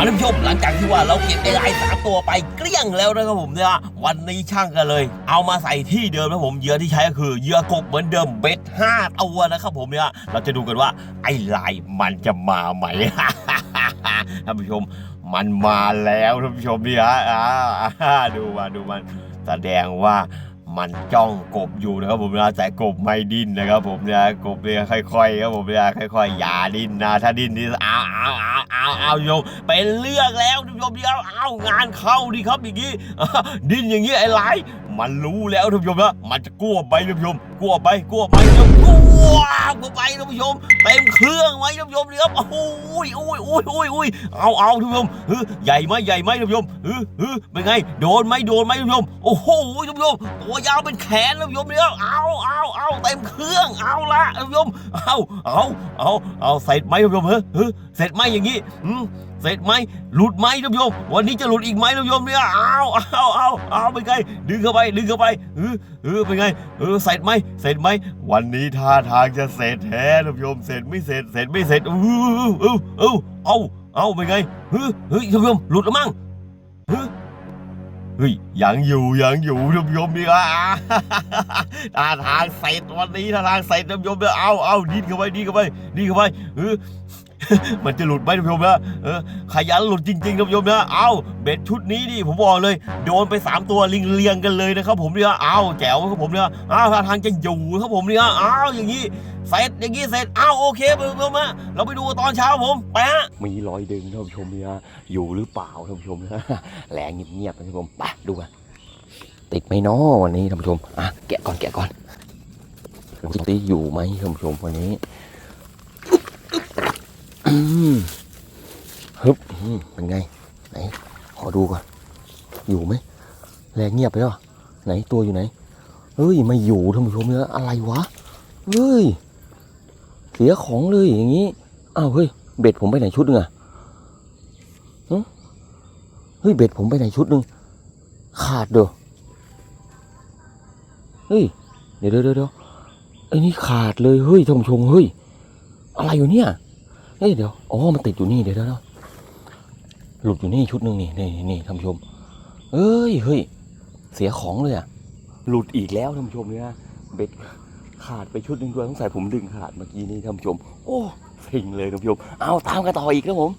าท่านผู้ชมหลังจากที่ว่าเราเก็บไอ้ลายสามตัวไปเกลี้ยงแล้วนะครับผมเนี่ยวันนี้ช่างกันเลย เอามาใส่ที่เดิมนะผมเหยื่อที่ใช้ก็คือเหยื่อกบเหมือนเดิมเบ็ดห้าตัวนะครับผมเนี่ยเราจะดูกันว่าไอ้ลายมันจะมาไหมท่านผู้ชมมันมาแล้วท่านผู้ชมเนี่ยอ่าอ่าดูมาดูมันแสดงว่ามันจ้องกบอยู่นะครับผมนะแต่กบไม่ดิ้นนะครับผมเนี่ยกบเนี่ยค่อยๆครับผมเนี่ยค่อยๆอย่าดิ้นนะถ้าดิ้นนี่อ้าวอ้าวอ้าว อ้าเอาโยมเป็นเลือกแล้วท่านผู้ชมเดียวอ้างานเข้าดีครับอย่างนี้ดิ้นอย่างนี้ไอ้ไรมันรู้แล้วท่านผู้ชมนะมันจะกลัวไปท่านผู้ชมกลัวไปกลัวไปโยมกลัว กลัวไปท่านผู้ชมเต็มเครื่องไหมท่านผู้ชมเนี่ยครับโอ้ยโอ้ยโอ้ยโอ้ยอุ้ยอุ้ยเอาเอาท่านผู้ชมเฮ้ยใหญ่ไหมใหญ่ไหมท่านผู้ชมเฮ้ยเฮ้ยเป็นไงโดนไหมโดนไหมท่านผู้ชมโอ้โหท่านผู้ชมตัวยาวเป็นแขนท่านผู้ชมเนี่ยเอาเอาเอาเต็มเครื่องเอาละท่านผู้ชมเอาเอาเอาเอาเสร็จไหมท่านผู้ชมเฮ้ยเฮ้ยเสร็จไหมอย่างงี้อืม เสร็จไหมหลุดไหมท่านผู้ชมวันนี้จะหลุดอีกไหมท่านผู้ชมเนี่ยเอาเอาเอาเอาเป็นไงดึงเข้าไปดึงเข้าไปเออเออเป็นไงเออเสร็จไหมเสร็จไหมวันนี้ท่าทางจะเสร็จแท้ท่านผู้ชมเสร็จไม่เสร็จเสร็จไม่เสร็จอู้อู้อู้เอาเอาเป็นไงเฮ้ยเฮ้ยท่านผู้ชมหลุดแล้วมั้งเฮ้ยเฮ้ยยังอยู่ยังอยู่ท่านผู้ชมนี่อะท่าทางเสร็จวันนี้ท่าทางเสร็จท่านผู้ชมเนี่ยเอาเอาดิ้นเข้าไปดิ้นเข้าไปดิ้นเข้าไปเออ มันจะหลุดไหมท่านผู้ชมนะเออขยันหลุดจริงๆท่านผู้ชมนะเอาเบ็ดชุดนี้นี่ผมบอกเลยโดนไป 3 ตัวลิงเลียงกันเลยนะครับผมเนี่ยเอาแจ๋วครับผมเนี่ยเอาทาทางจะอยู่ครับผมเนี่ยเอาอย่างนี้เสร็จอย่างนี้เสร็จเอาโอเคท่านผู้ชมฮะเราไปดูตอนเช้าผมไปฮะมีรอยดึงท่านผู้ชมเนี่ยอยู่หรือเปล่าท่านผู้ชมนะแหลงเงียบๆท่านผู้ชมไปดูกันติดไหมเนาะวันนี้ท่านผู้ชมอะแกะก่อนแกะก่อนดูสิอยู่ไหมท่านผู้ชมวันนี้อืม ฮึบเป็นไง ไหน ขอดูก่อน อยู่ไหม แรงเงียบไปหรอไหนตัวอยู่ไหน เฮ้ย ไม่อยู่ท่านผู้ชมเนี่ยอะไรวะ เฮ้ย เสียของเลยอย่างนี้ อ้าวเฮ้ย เบ็ดผมไปไหนชุดหนึงอะเฮ้ย เบ็ดผมไปไหนชุดหนึง ขาดเด้อ เฮ้ย เดี๋ยวเดี๋ยวเดี๋ยวไอ้นี่ขาดเลย เฮ้ยท่านผู้ชม เฮ้ย อะไรอยู่เนี่ย เฮ้ยเดี๋ยว อ๋อ มันติดอยู่นี่ เดี๋ยวเดี๋ยว หลุดอยู่นี่ชุดหนึ่งนี่นี่นี่ท่านผู้ชม เอ้ยเฮ้ยเสียของเลยอะหลุดอีกแล้วท่านผู้ชมเนี่ยเบ็ดขาดไปชุดหนึ่งด้วยต้องใส่ผมดึงขาดเมื่อกี้นี่ท่านผู้ชม โอ้สิงเลยท่านผู้ชมเอาตามกันต่ออีกครับผม